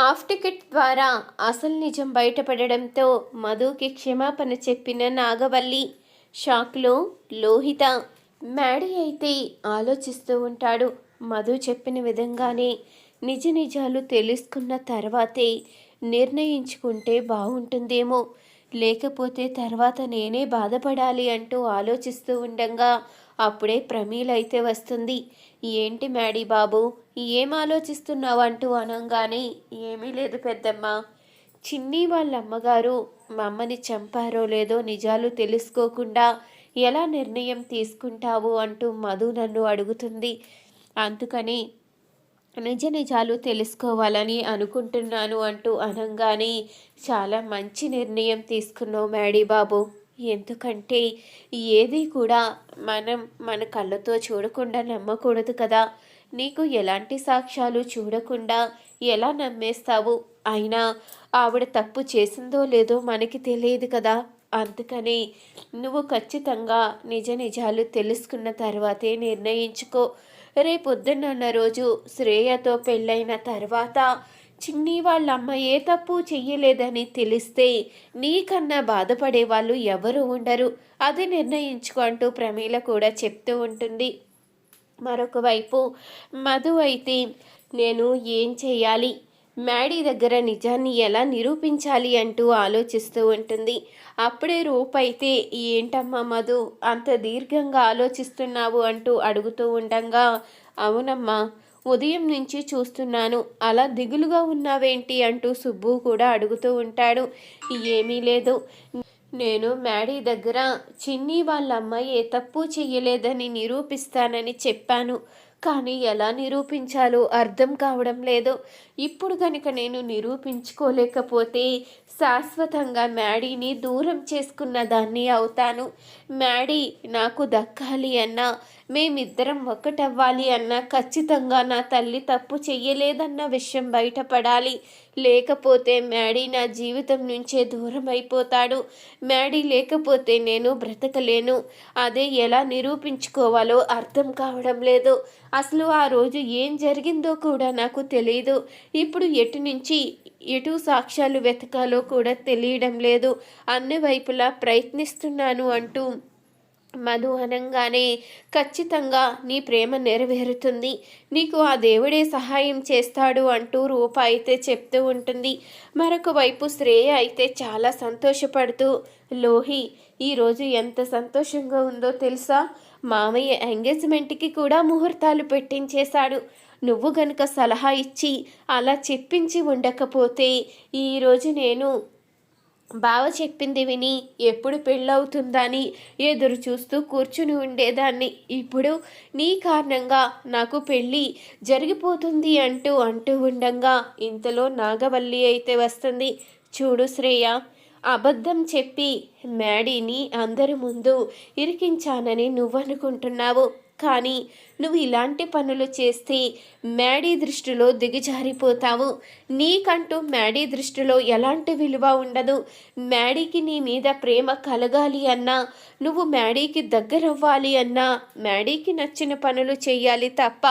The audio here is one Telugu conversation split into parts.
ఆఫ్ టికెట్ ద్వారా అసలు నిజం బయటపడడంతో మధుకి క్షమాపణ చెప్పిన నాగవల్లి షాక్లో లోహిత మ్యాడీ అయితే ఆలోచిస్తూ ఉంటాడు మధు చెప్పిన విధంగానే నిజ నిజాలు తెలుసుకున్న తర్వాతే నిర్ణయించుకుంటే బాగుంటుందేమో. లేకపోతే తర్వాత నేనే బాధపడాలి అంటూ ఆలోచిస్తూ ఉండగా అప్పుడే ప్రమీల అయితే వస్తుంది. ఏంటి మ్యాడీ బాబు ఏం ఆలోచిస్తున్నావు? అంటూ అనంగానే ఏమీ లేదు పెద్దమ్మ. చిన్ని వాళ్ళ అమ్మగారు మా అమ్మని చంపారో లేదో నిజాలు తెలుసుకోకుండా ఎలా నిర్ణయం తీసుకుంటావు? అంటూ మధు నన్ను అడుగుతుంది. అందుకని నిజ నిజాలు తెలుసుకోవాలని అనుకుంటున్నాను అంటూ అనంగానే చాలా మంచి నిర్ణయం తీసుకున్నావు మ్యాడీ బాబు. ఎందుకంటే ఏది కూడా మనం మన కళ్ళతో చూడకుండా నమ్మకూడదు కదా. నీకు ఎలాంటి సాక్ష్యాలు చూడకుండా ఎలా నమ్మేస్తావు? అయినా ఆవిడ తప్పు చేసిందో లేదో మనకి తెలియదు కదా. అందుకని నువ్వు ఖచ్చితంగా నిజ నిజాలు తెలుసుకున్న తర్వాతే నిర్ణయించుకో. రేపొద్దున్న రోజు శ్రేయతో పెళ్ళైన తర్వాత చిన్ని వాళ్ళ అమ్మ ఏ తప్పు చెయ్యలేదని తెలిస్తే నీకన్నా బాధపడే వాళ్ళు ఎవరు ఉండరు. అది నిర్ణయించుకో అంటూ ప్రమీల కూడా చెప్తూ ఉంటుంది. మరొక వైపు మధు అయితే నేను ఏం చేయాలి మ్యాడీ దగ్గర నిజాన్ని ఎలా నిరూపించాలి? అంటూ ఆలోచిస్తూ ఉంటుంది. అప్పుడే రూపైతే అయితే ఏంటమ్మా మధు అంత దీర్ఘంగా ఆలోచిస్తున్నావు? అంటూ అడుగుతూ ఉండగా అవునమ్మా ఉదయం నుంచి చూస్తున్నాను. అలా దిగులుగా ఉన్నావేంటి? అంటూ సుబ్బు కూడా అడుగుతూ ఉంటాడు. ఏమీ లేదు. నేను మ్యాడీ దగ్గర చిన్ని వాళ్ళ అమ్మాయి ఏ తప్పు చెయ్యలేదని నిరూపిస్తానని చెప్పాను. కానీ ఎలా నిరూపించాలో అర్థం కావడం లేదు. ఇప్పుడు కనుక నేను నిరూపించుకోలేకపోతే శాశ్వతంగా మ్యాడీని దూరం చేసుకున్న దాన్ని అవుతాను. మ్యాడీ నాకు దక్కాలి అన్నా మేమిద్దరం ఒక్కటవ్వాలి అన్న ఖచ్చితంగా నా తల్లి తప్పు చెయ్యలేదన్న విషయం బయటపడాలి. లేకపోతే మ్యాడీ నా జీవితం నుంచే దూరం అయిపోతాడు మ్యాడీ లేకపోతే నేను బ్రతకలేను. అదే ఎలా నిరూపించుకోవాలో అర్థం కావడం లేదు. అసలు ఆ రోజు ఏం జరిగిందో కూడా నాకు తెలియదు ఇప్పుడు ఎటు నుంచి ఎటు సాక్ష్యాలు వెతకాలో కూడా తెలియడం లేదు. అన్ని వైపులా ప్రయత్నిస్తున్నాను అంటూ మధు అనంగానే ఖచ్చితంగా నీ ప్రేమ నెరవేరుతుంది. నీకు ఆ దేవుడే సహాయం చేస్తాడు అంటూ రూప అయితే చెప్తూ ఉంటుంది. మరొక వైపు శ్రేయ అయితే చాలా సంతోషపడుతూ లోహి ఈరోజు ఎంత సంతోషంగా ఉందో తెలుసా? మామయ్య ఎంగేజ్మెంట్కి కూడా ముహూర్తాలు పెట్టించేశాడు. నువ్వు గనుక సలహా ఇచ్చి అలా చెప్పించి ఉండకపోతే ఈరోజు నేను బావ చెప్పింది విని ఎప్పుడు పెళ్ళవుతుందని ఎదురు చూస్తూ కూర్చుని ఉండేదాన్ని. ఇప్పుడు నీ కారణంగా నాకు పెళ్ళి జరిగిపోతుంది అంటూ అంటూ ఉండగా ఇంతలో నాగవల్లి అయితే వస్తుంది. చూడు శ్రేయ అబద్ధం చెప్పి మ్యాడీని అందరి ముందు ఇరికించానని నువ్వనుకుంటున్నావు. కానీ నువ్వు ఇలాంటి పనులు చేస్తే మ్యాడీ దృష్టిలో దిగజారిపోతావు. నీకంటూ మ్యాడీ దృష్టిలో ఎలాంటి విలువ ఉండదు. మ్యాడీకి నీ మీద ప్రేమ కలగాలి అన్నా నువ్వు మ్యాడీకి దగ్గరవ్వాలి అన్నా మ్యాడీకి నచ్చిన పనులు చేయాలి తప్ప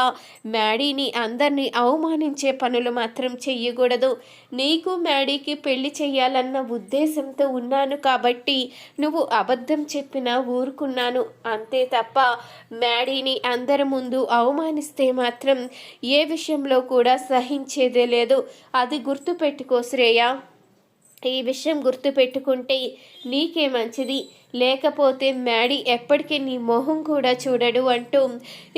మ్యాడీని అందరినీ అవమానించే పనులు మాత్రం చెయ్యకూడదు. నీకు మ్యాడీకి పెళ్ళి చేయాలన్న ఉద్దేశంతో ఉన్నాను కాబట్టి నువ్వు అబద్ధం చెప్పినా ఊరుకున్నాను. అంతే తప్ప మ్యాడీని అందరము ముందు అవమానిస్తే మాత్రం ఏ విషయంలో కూడా సహించేదే లేదు. అది గుర్తుపెట్టుకో శ్రేయ. ఈ విషయం గుర్తుపెట్టుకుంటే నీకే మంచిది. లేకపోతే మ్యాడీ ఎప్పటికీ నీ మొహం కూడా చూడడు అంటూ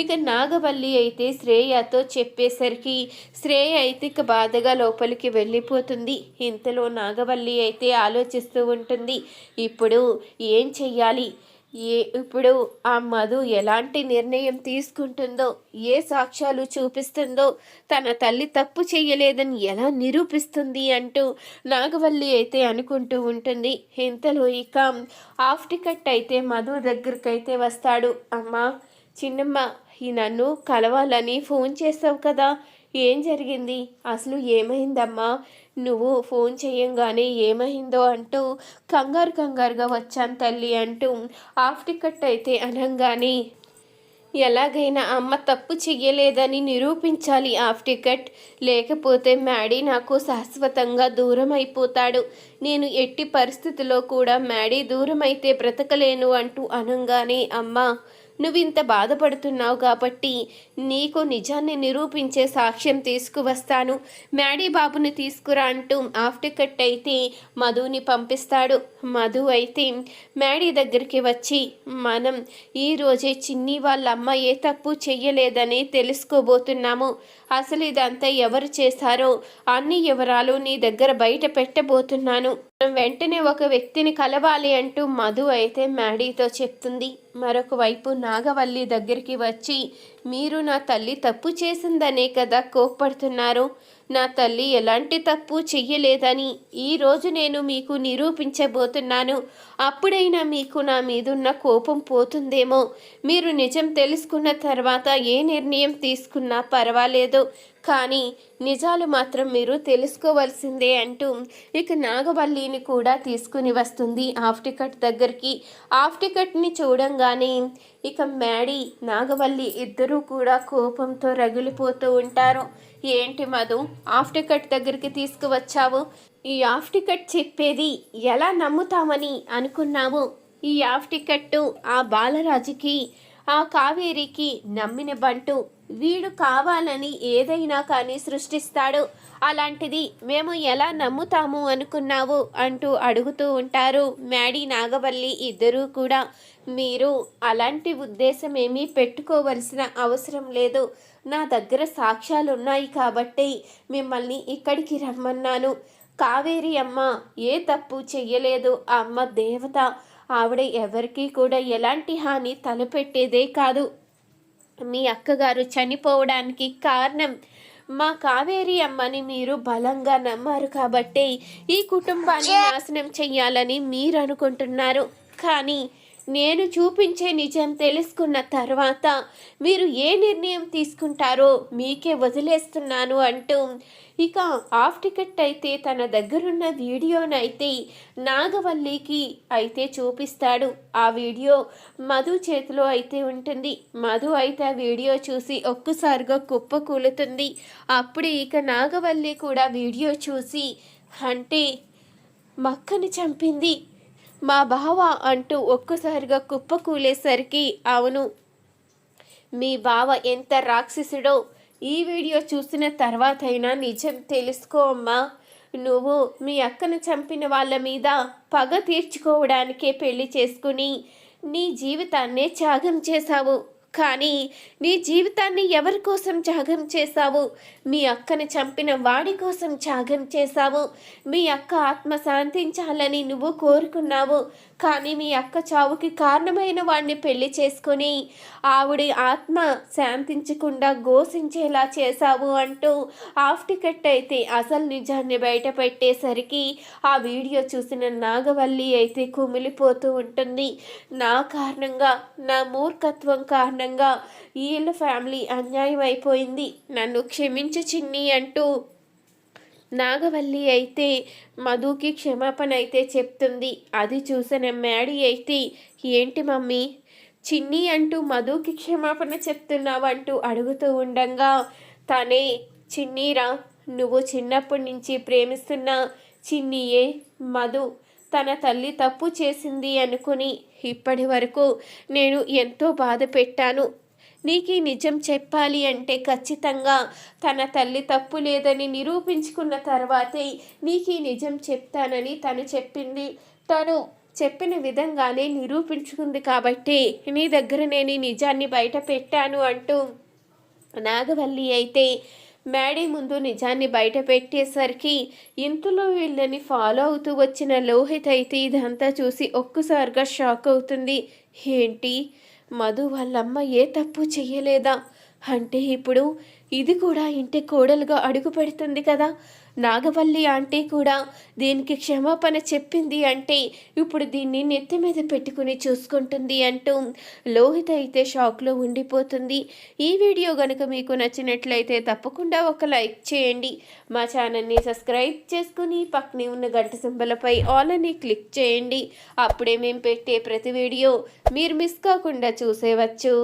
ఇక నాగవల్లి అయితే శ్రేయతో చెప్పేసరికి శ్రేయ అయితే ఇక బాధగా లోపలికి వెళ్ళిపోతుంది. ఇంతలో నాగవల్లి అయితే ఆలోచిస్తూ ఉంటుంది. ఇప్పుడు ఏం చెయ్యాలి? ఏ ఇప్పుడు ఆ మధు ఎలాంటి నిర్ణయం తీసుకుంటుందో ఏ సాక్ష్యాలు చూపిస్తుందో తన తల్లి తప్పు చేయలేదని ఎలా నిరూపిస్తుంది అంటూ నాగవల్లి అయితే అనుకుంటూ ఉంటుంది. ఇంతలో ఇక హాఫ్ టికెట్ అయితే మధు దగ్గరకైతే వస్తాడు. అమ్మా చిన్నమ్మ ఈ నన్ను కలవాలని ఫోన్ చేసావు కదా ఏం జరిగింది? అసలు ఏమైందమ్మా? నువ్వు ఫోన్ చేయంగానే ఏమైందో అంటూ కంగారు కంగారుగా వచ్చాను తల్లి అంటూ హాఫ్ టికెట్ అయితే అనగానే. ఎలాగైనా అమ్మ తప్పు చెయ్యలేదని నిరూపించాలి ఆఫ్ టికెట్. లేకపోతే మ్యాడీ నాకు శాశ్వతంగా దూరం అయిపోతాడు నేను ఎట్టి పరిస్థితిలో కూడా మ్యాడీ దూరం అయితే బ్రతకలేను అంటూ అనగానే అమ్మ నువ్వు ఇంత బాధపడుతున్నావు కాబట్టి నీకు నిజాన్ని నిరూపించే సాక్ష్యం తీసుకువస్తాను. మ్యాడీ బాబుని తీసుకురా అంటూ ఆఫ్ టికెట్ అయితే మధుని పంపిస్తాడు. మధు అయితే మ్యాడీ దగ్గరికి వచ్చి మనం ఈరోజే చిన్ని వాళ్ళ అమ్మ ఏ తప్పు చెయ్యలేదని తెలుసుకోబోతున్నాము. అసలు ఇదంతా ఎవరు చేశారో అన్ని వివరాలు నీ దగ్గర బయట పెట్టబోతున్నాను. వెంటనే ఒక వ్యక్తిని కలవాలి అంటూ మధు అయితే మ్యాడీతో చెప్తుంది. మరొక వైపు నా నాగవల్లి దగ్గరికి వచ్చి మీరు నా తల్లి తప్పు చేసిందనే కదా కోప్పడుతున్నారు. నా తల్లి ఎలాంటి తప్పు చెయ్యలేదని ఈరోజు నేను మీకు నిరూపించబోతున్నాను. అప్పుడైనా మీకు నా మీదున్న కోపం పోతుందేమో. మీరు నిజం తెలుసుకున్న తర్వాత ఏ నిర్ణయం తీసుకున్నా పర్వాలేదు. కానీ నిజాలు మాత్రం మీరు తెలుసుకోవాల్సిందే అంటూ ఇక నాగవల్లిని కూడా తీసుకుని వస్తుంది ఆఫ్ టికెట్ దగ్గరికి. ఆఫ్ టికెట్ని చూడంగానే ఇక మ్యాడీ నాగవల్లి ఇద్దరూ కూడా కోపంతో రగిలిపోతూ ఉంటారు. ఏంటి మధు ఆఫ్ టికెట్ దగ్గరికి తీసుకువచ్చావు? ఈ ఆఫ్ టికెట్ చెప్పేది ఎలా నమ్ముతామని అనుకున్నావు? ఈ ఆఫ్ టికెట్ ఆ బాలరాజుకి ఆ కావేరికి నమ్మిన బంటు వీడు కావాలని ఏదైనా కానీ సృష్టిస్తాడు. అలాంటిది మేము ఎలా నమ్ముతాము అనుకున్నావు? అంటూ అడుగుతూ ఉంటారు మ్యాడీ నాగవల్లి ఇద్దరూ కూడా. మీరు అలాంటి ఉద్దేశం ఏమీ పెట్టుకోవలసిన అవసరం లేదు. నా దగ్గర సాక్ష్యాలు ఉన్నాయి కాబట్టి మిమ్మల్ని ఇక్కడికి రమ్మన్నాను. కావేరి అమ్మ ఏ తప్పు చెయ్యలేదు. ఆ అమ్మ దేవత ఆవిడ ఎవరికీ కూడా ఎలాంటి హాని తలపెట్టేదే కాదు. మీ అక్కగారు చనిపోవడానికి కారణం మా కావేరి అమ్మని మీరు బలంగా నమ్మారు కాబట్టి ఈ కుటుంబాన్ని నాశనం చెయ్యాలని మీరు అనుకుంటున్నారు. కానీ నేను చూపించే నిజం తెలుసుకున్న తర్వాత మీరు ఏ నిర్ణయం తీసుకుంటారో మీకే వదిలేస్తున్నాను అంటూ ఇక ఆఫ్ టికెట్ అయితే తన దగ్గరున్న వీడియోనైతే నాగవల్లికి అయితే చూపిస్తాడు. ఆ వీడియో మధు చేతిలో అయితే ఉంటుంది. మధు అయితే ఆ వీడియో చూసి ఒక్కసారిగా కుప్ప కూలుతుంది. అప్పుడు ఇక నాగవల్లి కూడా వీడియో చూసి అంటే మక్కని చంపింది మా బావ అంటూ ఒక్కసారిగా కుప్పకూలేసరికి అవును. మీ బావ ఎంత రాక్షసుడో ఈ వీడియో చూసిన తర్వాతైనా నిజం తెలుసుకో అమ్మా. నువ్వు మీ అక్కను చంపిన వాళ్ళ మీద పగ తీర్చుకోవడానికే పెళ్ళి చేసుకుని నీ జీవితాన్నే త్యాగం చేశావు. కానీ నీ జీవితాన్ని ఎవరి కోసం త్యాగం చేశావు? మీ అక్కని చంపిన వాడి కోసం త్యాగం చేశావు. మీ అక్క ఆత్మ శాంతించాలని నువ్వు కోరుకున్నావు. కానీ మీ అక్క చావుకి కారణమైన వాడిని పెళ్ళి చేసుకొని ఆవిడ ఆత్మ శాంతించకుండా ఘోషించేలా చేశావు అంటూ హాఫ్ టికెట్ అయితే అసలు నిజాన్ని బయట పెట్టేసరికి ఆ వీడియో చూసిన నాగవల్లి అయితే కుమిలిపోతూ ఉంటుంది. నా కారణంగా నా మూర్ఖత్వం కారణం కారణంగా వీళ్ళ ఫ్యామిలీ అన్యాయం అయిపోయింది నన్ను క్షమించు చిన్ని అంటూ నాగవల్లి అయితే మధుకి క్షమాపణ అయితే చెప్తుంది. అది చూసిన మ్యాడీ అయితే ఏంటి మమ్మీ? చిన్ని అంటూ మధుకి క్షమాపణ చెప్తున్నావంటూ అడుగుతూ ఉండగా తనే చిన్నీరా నువ్వు చిన్నప్పటి నుంచి ప్రేమిస్తున్న చిన్నియే మధు. తన తల్లి తప్పు చేసింది అనుకుని ఇప్పటి వరకు నేను ఎంతో బాధ పెట్టాను. నీకు నిజం చెప్పాలి అంటే ఖచ్చితంగా తన తల్లి తప్పు లేదని నిరూపించుకున్న తర్వాతే నీకు నిజం చెప్తానని తను చెప్పింది. తను చెప్పిన విధంగానే నిరూపించుకుంది కాబట్టి నీ దగ్గర నేను నిజాన్ని బయట పెట్టాను అంటూ నాగవల్లి అయితే మేడీ ముందు నిజాన్ని బయట పెట్టేసరికి ఇంతలో వీళ్ళని ఫాలో అవుతూ వచ్చిన లోహిత్ అయితే ఇదంతా చూసి ఒక్కసారిగా షాక్ అవుతుంది. ఏంటి? మధు వాళ్ళమ్మ ఏ తప్పు చెయ్యలేదా? అంటే ఇప్పుడు ఇది కూడా ఇంటి కోడలుగా అడుగు పెడుతుంది కదా. నాగవల్లి ఆంటీ కూడా దీనికి క్షమాపణ చెప్పింది అంటే ఇప్పుడు దీన్ని నెత్తి మీద పెట్టుకుని చూసుకుంటుంది అంటూ లోహిత అయితే షాక్లో ఉండిపోతుంది. ఈ వీడియో కనుక మీకు నచ్చినట్లయితే తప్పకుండా ఒక లైక్ చేయండి. మా ఛానల్ని సబ్స్క్రైబ్ చేసుకుని పక్కనే ఉన్న గంట సింబలపై ఆల్ అని క్లిక్ చేయండి. అప్పుడే మేము పెట్టే ప్రతి వీడియో మీరు మిస్ కాకుండా చూసేవచ్చు.